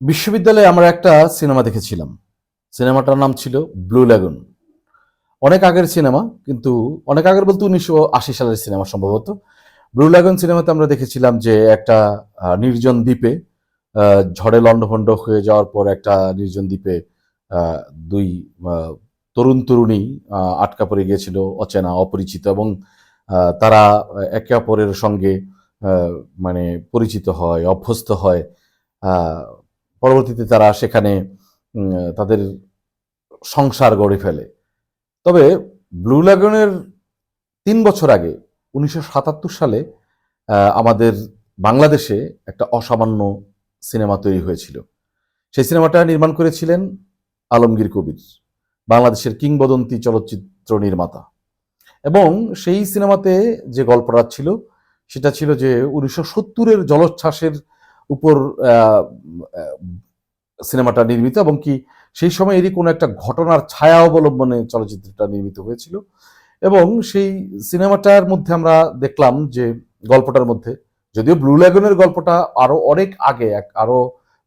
বিশ্ববিদ্যালয়ে আমরা একটা সিনেমা দেখেছিলাম। সিনেমাটার নাম ছিল ব্লু ল্যাগুন অনেক আগের সিনেমা, কিন্তু অনেক আগের বলতে উনিশশো আশি সালের সিনেমা সম্ভবত। ব্লু ল্যাগুন সিনেমাতে আমরা দেখেছিলাম যে একটা নির্জন দ্বীপে ঝড়ে লণ্ডভণ্ড হয়ে যাওয়ার পর একটা নির্জন দ্বীপে দুই তরুণ তরুণী আটকা পড়ে গিয়েছিল অচেনা, অপরিচিত এবং তারা একে অপরের সঙ্গে মানে পরিচিত হয়, অভ্যস্ত হয়। পরবর্তীতে তারা সেখানে তাদের সংসার গড়ে ফেলে। তবে ব্লু ল্যাগনের তিন বছর আগে, উনিশশো সাতাত্তর সালে আমাদের বাংলাদেশে একটা অসামান্য সিনেমা তৈরি হয়েছিল। সেই সিনেমাটা নির্মাণ করেছিলেন আলমগীর কবির, বাংলাদেশের কিংবদন্তি চলচ্চিত্র নির্মাতা। এবং সেই সিনেমাতে যে গল্পটা ছিল, সেটা ছিল যে উনিশশো সত্তরের জলোচ্ছ্বাসের উপর সিনেমাটা নির্মিত এবং কি সেই সময় এরই কোনো একটা ঘটনার ছায়া অবলম্বনে চলচ্চিত্রটা নির্মিত হয়েছিল। এবং সেই সিনেমাটার মধ্যে আমরা দেখলাম যে গল্পটার মধ্যে, যদিও ব্লু ল্যাগনের গল্পটা আরও অনেক আগে, এক, আরও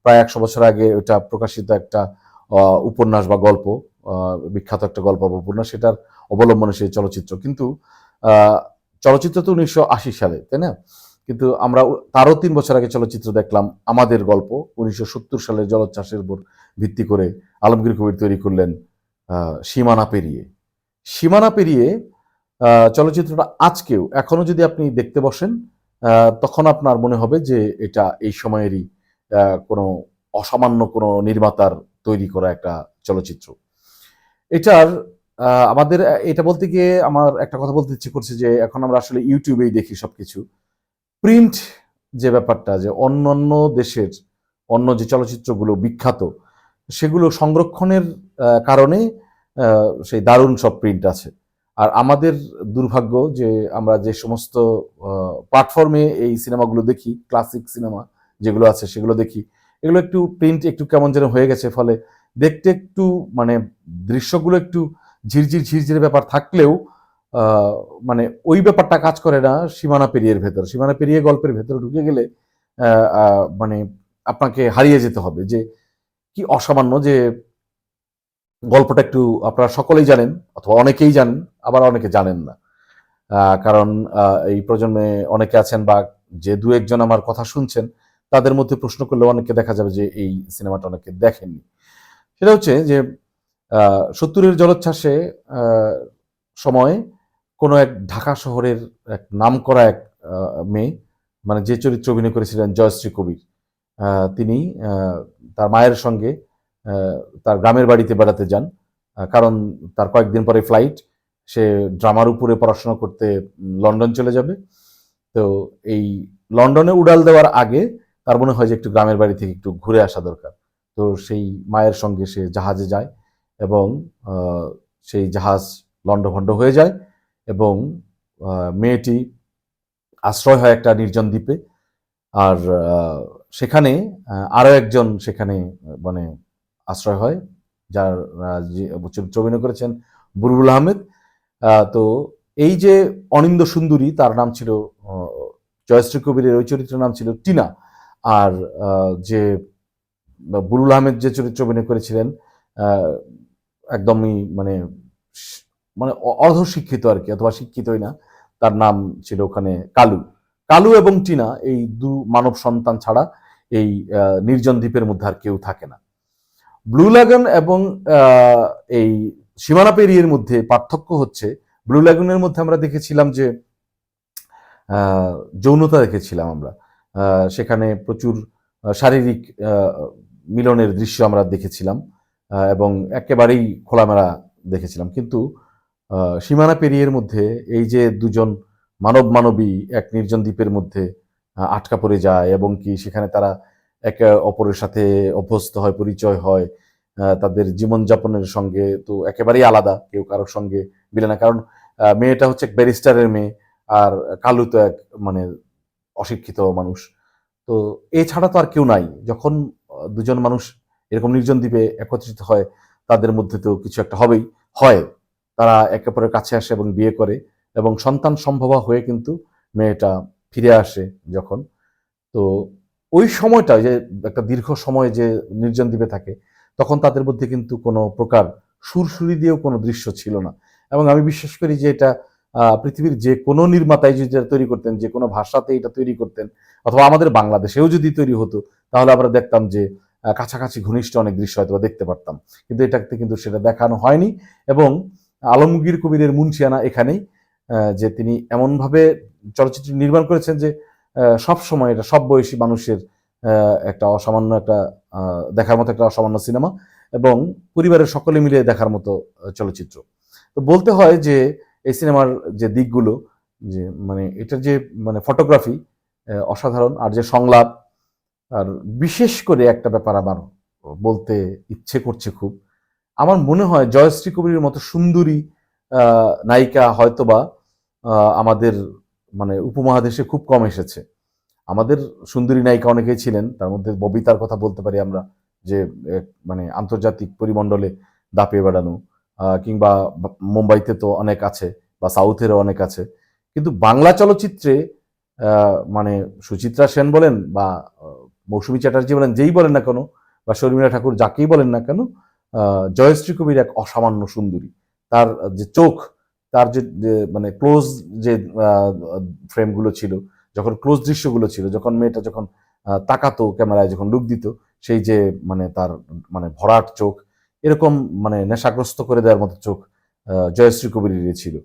প্রায় একশো বছর আগে ওটা প্রকাশিত একটা উপন্যাস বা গল্প বিখ্যাত একটা গল্প বা উপন্যাস, সেটার অবলম্বনে সেই চলচ্চিত্র। কিন্তু চলচ্চিত্র তো উনিশশো আশি সালে, তাই না? কিন্তু আমরা তারও তিন বছর আগে চলচ্চিত্র দেখলাম আমাদের গল্প, উনিশশো সালের জলোচ্ছ্বাসের উপর ভিত্তি করে আলমগীর কবির তৈরি করলেন সীমানা পেরিয়ে। সীমানা পেরিয়ে চলচ্চিত্রটা আজকেও, এখনও যদি আপনি দেখতে বসেন তখন আপনার মনে হবে যে এটা এই সময়েরই কোনো অসামান্য কোনো নির্মাতার তৈরি করা একটা চলচ্চিত্র। এটার আমাদের এটা বলতে গিয়ে আমার একটা কথা বলতে ইচ্ছে করছে যে এখন আমরা আসলে ইউটিউবেই দেখি সবকিছু। প্রিন্ট যে ব্যাপারটা, যে অন্যান্য দেশের অন্য যে চলচ্চিত্রগুলো বিখ্যাত, সেগুলো সংরক্ষণের কারণে সেই দারুণ সব প্রিন্ট আছে। আর আমাদের দুর্ভাগ্য যে আমরা যে সমস্ত প্ল্যাটফর্মে এই সিনেমাগুলো দেখি ক্লাসিক সিনেমা যেগুলো আছে সেগুলো দেখি, এগুলো একটু প্রিন্ট একটু কেমন যেন হয়ে গেছে, ফলে দেখতে একটু মানে দৃশ্যগুলো একটু ঝিরঝির ঝিরঝিরে ব্যাপার থাকলেও মানে ওই ব্যাপারটা কাজ করে না সীমানা পেরিয়ের ভেতর। সীমানা পেরিয়ে গল্পের ভেতরে ঢুকে গেলে মানে আপনাকে হারিয়ে যেতে হবে যে কি অসামান্য যে গল্পটা একটু আপনারা সকলেই জানেন অথবা অনেকেই জানেন, আবার অনেকে জানেন না। কারণ এই প্রজন্মে অনেকে আছেন বা যে দু একজন আমার কথা শুনছেন, তাদের মধ্যে প্রশ্ন করলে অনেকে দেখা যাবে যে এই সিনেমাটা অনেকে দেখেননি। সেটা হচ্ছে যে সত্তরের জলোচ্ছ্বাসে সময় কোনো এক ঢাকা শহরের এক নাম করা এক মেয়ে মানে যে চরিত্র অভিনয় করেছিলেন জয়শ্রী কবির তিনি তার মায়ের সঙ্গে তার গ্রামের বাড়িতে বেড়াতে যান কারণ তার কয়েকদিন পরে ফ্লাইট, সে ড্রামার উপরে পড়াশোনা করতে লন্ডন চলে যাবে। তো এই লন্ডনে উড়াল দেওয়ার আগে তার মনে হয় যে একটু গ্রামের বাড়ি থেকে একটু ঘুরে আসা দরকার। তো সেই মায়ের সঙ্গে সে জাহাজে যায় এবং সেই জাহাজ লণ্ডভণ্ড হয়ে যায়। এবং মেয়েটি আশ্রয় হয় একটা নির্জন দ্বীপে। আর সেখানে আরও একজন সেখানে মানে আশ্রয় হয়, যার চরিত্র অভিনয় করেছেন বুলবুল আহমেদ। তো এই যে অনিন্দ সুন্দরী, তার নাম ছিল জয়শ্রী কবিরের ওই চরিত্রের নাম ছিল টিনা। আর যে বুরুল আহমেদ যে চরিত্র অভিনয় করেছিলেন একদমই মানে মানে অর্ধশিক্ষিত আর কি, অথবা শিক্ষিতই না। তার নাম ছিল ওখানে কালু। কালু এবং টিনা, এই দু মানব সন্তান ছাড়া এই নির্জন দ্বীপের মধ্যে আর কেউ থাকে না। ব্লু ল্যাগন এবং এই সীমানা পেরিয়ের মধ্যে পার্থক্য হচ্ছে, ব্লু ল্যাগুনের মধ্যে আমরা দেখেছিলাম যে যৌনতা দেখেছিলাম আমরা। সেখানে প্রচুর শারীরিক মিলনের দৃশ্য আমরা দেখেছিলাম এবং একেবারেই খোলামেলা দেখেছিলাম। কিন্তু সীমানা পেরিয়ের মধ্যে এই যে দুজন মানব মানবী এক নির্জন দ্বীপের মধ্যে আটকা পড়ে যায় এবং কি সেখানে তারা একে অপরের সাথে অভ্যস্ত হয়, পরিচয় হয় তাদের জীবনযাপনের সঙ্গে তো একেবারেই আলাদা, কেউ কারোর সঙ্গে মিলে না। কারণ মেয়েটা হচ্ছে এক ব্যারিস্টারের মেয়ে আর কালু তো এক মানে অশিক্ষিত মানুষ। তো এছাড়া তো আর কেউ নাই। যখন দুজন মানুষ এরকম নির্জন দ্বীপে একত্রিত হয়, তাদের মধ্যে তো কিছু একটা হবেই, হয়। তারা একে অপরের কাছে আসে এবং বিয়ে করে এবং সন্তান সম্ভবা হয়ে কিন্তু মেয়েটা ফিরে আসে যখন। তো ওই সময়টা যে একটা দীর্ঘ সময় যে নির্জন দ্বীপে থাকে, তখন তাদের মধ্যে কিন্তু কোনো প্রকার সুরসুরি দিয়েও কোনো দৃশ্য ছিল না। এবং আমি বিশ্বাস করি যে এটা পৃথিবীর যে কোনো নির্মাতাই যদি তৈরি করতেন, যে কোনো ভাষাতে এটা তৈরি করতেন, অথবা আমাদের বাংলাদেশেও যদি তৈরি হতো, তাহলে আমরা দেখতাম যে কাছাকাছি ঘনিষ্ঠ অনেক দৃশ্য হয়তো দেখতে পারতাম। কিন্তু এটাতে কিন্তু সেটা দেখানো হয়নি এবং আলমগীর কবিরের মুন্সিয়ানা এখানেই যে তিনি এমনভাবে চলচ্চিত্র নির্মাণ করেছেন যে সব সময় এটা সব বয়সী মানুষের একটা অসামান্য একটা দেখার মতো একটা অসামান্য সিনেমা এবং পরিবারের সকলে মিলে দেখার মতো চলচ্চিত্র। তো বলতে হয় যে, এই সিনেমার যে দিকগুলো, যে মানে এটার যে মানে ফটোগ্রাফি অসাধারণ, আর যে সংলাপ, আর বিশেষ করে একটা ব্যাপার আমার বলতে ইচ্ছে করছে খুব আমার মনে হয় জয়শ্রী কবিরের মতো সুন্দরী নায়িকা হয়তোবা আমাদের মানে উপমহাদেশে খুব কম এসেছে। আমাদের সুন্দরী নায়িকা অনেকেই ছিলেন, তার মধ্যে ববিতার কথা বলতে পারি আমরা, যে মানে আন্তর্জাতিক পরিমণ্ডলে দাপিয়ে বেড়ানো কিংবা মুম্বাইতে তো অনেক আছে, বা সাউথেরও অনেক আছে। কিন্তু বাংলা চলচ্চিত্রে মানে সুচিত্রা সেন বলেন, বা মৌসুমী চ্যাটার্জি বলেন, যেই বলেন না কেন, বা শর্মিলা ঠাকুর যাকেই বলেন না কেন জয়শ্রী কবির এক অসামান্য সুন্দরী। তার যে চোখ, তার যে মানে ক্লোজ যে ফ্রেমগুলো ছিল, যখন ক্লোজ দৃশ্যগুলো ছিল, যখন মেয়েটা যখন তাকাতো ক্যামেরায়, যখন লুক দিত, সেই যে মানে তার মানে ভরাট চোখ, এরকম মানে নেশাগ্রস্ত করে দেওয়ার মতো চোখ জয়শ্রী কবিরের ছিল।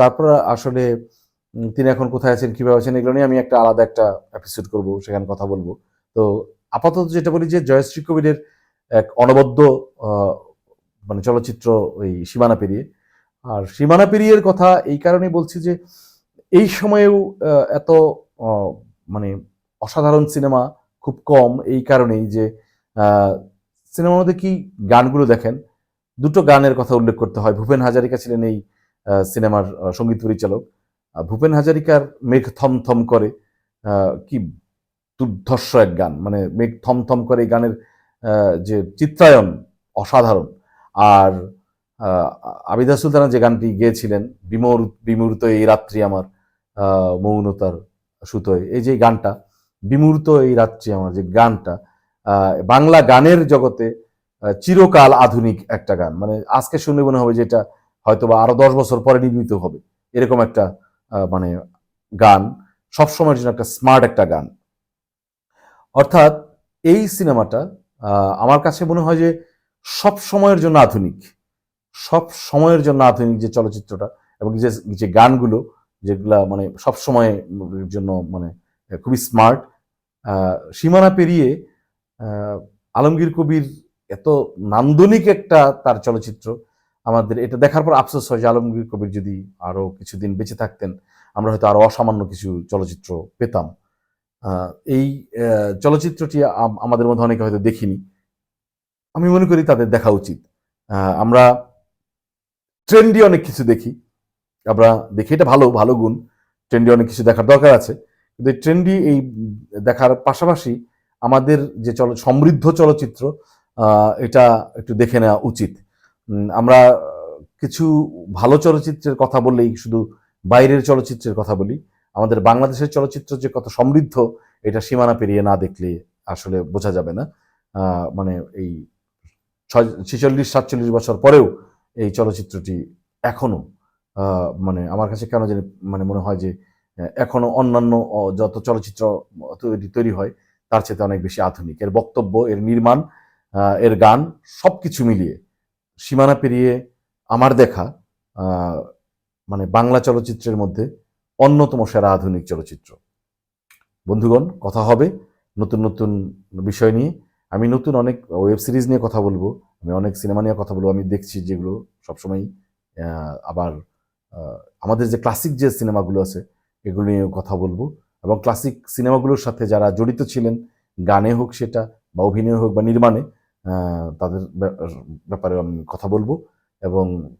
তারপর আসলে তিনি এখন কোথায় আছেন, কীভাবে আছেন, এগুলো নিয়ে আমি একটা আলাদা একটা এপিসোড করব, সেখানে কথা বলব। তো আপাতত যেটা বলি যে, জয়শ্রী কবিরের এক অনবদ্য মানে চলচ্চিত্র ওই সীমানা পেরিয়ে। আর সীমানা পেরিয়ের কথা এই কারণেই বলছি যে, এই সময়েও এত মানে অসাধারণ সিনেমা খুব কম এই কারণেই যে সিনেমার মধ্যে কি গানগুলো দেখেন? দুটো গানের কথা উল্লেখ করতে হয়। ভূপেন হাজারিকা ছিলেন এই সিনেমার সংগীত পরিচালক। ভূপেন হাজারিকার মেঘ থম থম করে কি দুর্ধর্ষ এক গান। মানে মেঘ থম থম করে এই গানের যে চিত্রায়ন অসাধারণ। আর আবিদা সুলতানা যে গানটি গেয়েছিলেন, বিমর, বিমূর্ত এই রাত্রি আমার মৌনতার সুতোয়, এই যে গানটা, বিমূর্ত এই রাত্রি আমার যে গানটা বাংলা গানের জগতে চিরকাল আধুনিক একটা গান। মানে আজকে শুনে মনে হবে যে এটা হয়তো বা আরও দশ বছর পরে নির্মিত হবে। এরকম একটা মানে গান, সবসময়ের জন্য একটা স্মার্ট একটা গান। অর্থাৎ এই সিনেমাটা আমার কাছে মনে হয় যে সব সময়ের জন্য আধুনিক। সব সময়ের জন্য আধুনিক যে চলচ্চিত্রটা এবং যে যে গানগুলো যেগুলা মানে সব সময়ের জন্য মানে খুবই স্মার্ট। সীমানা পেরিয়ে আলমগীর কবির এত নান্দনিক একটা তার চলচ্চিত্র আমাদের, এটা দেখার পর আফসোস হয় যে আলমগীর কবির যদি আরও কিছুদিন বেঁচে থাকতেন, আমরা হয়তো আরও অসামান্য কিছু চলচ্চিত্র পেতাম। এই চলচ্চিত্রটি আমাদের মধ্যে অনেকে হয়তো দেখিনি। আমি মনে করি তাদের দেখা উচিত। আমরা ট্রেন্ডি অনেক কিছু দেখি। আমরা দেখি, এটা ভালো ভালো গুণ। ট্রেন্ডি অনেক কিছু দেখার দরকার আছে। কিন্তু ট্রেন্ডি এই দেখার পাশাপাশি আমাদের যে চল, সমৃদ্ধ চলচ্চিত্র এটা একটু দেখে নেওয়া উচিত। আমরা কিছু ভালো চলচ্চিত্রের কথা বললেই শুধু বাইরের চলচ্চিত্রের কথা বলি। আমাদের বাংলাদেশের চলচ্চিত্র যে কত সমৃদ্ধ, এটা সীমানা পেরিয়ে না দেখলে আসলে বোঝা যাবে না। মানে এই ছেচল্লিশ, সাতচল্লিশ বছর পরেও এই চলচ্চিত্রটি এখনও মানে আমার কাছে কেন জানি মানে মনে হয় যে এখনও অন্যান্য যত চলচ্চিত্র তৈরি তৈরি হয়, তার চেয়ে অনেক বেশি আধুনিক। এর বক্তব্য, এর নির্মাণ এর গান সব কিছু মিলিয়ে সীমানা পেরিয়ে আমার দেখা মানে বাংলা চলচ্চিত্রের মধ্যে অন্যতম সেরা আধুনিক চলচ্চিত্র। বন্ধুগণ, কথা হবে নতুন নতুন বিষয় নিয়ে। আমি নতুন অনেক ওয়েব সিরিজ নিয়ে কথা বলব, আমি অনেক সিনেমা নিয়ে কথা বলব, আমি দেখছি যেগুলো সবসময় আবার আমাদের যে ক্লাসিক যে সিনেমাগুলো আছে, এগুলো নিয়ে কথা বলব। এবং ক্লাসিক সিনেমাগুলোর সাথে যারা জড়িত ছিলেন, গানে হোক সেটা বা অভিনয় হোক বা নির্মাণে তাদের ব্যাপ- ব্যাপারে আমি কথা বলব এবং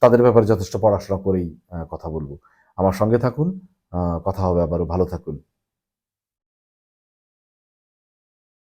তাদের ব্যাপারে যথেষ্ট পড়াশোনা করেই কথা বলব। আমার সঙ্গে থাকুন কথা হবে আবারও ভালো থাকুন।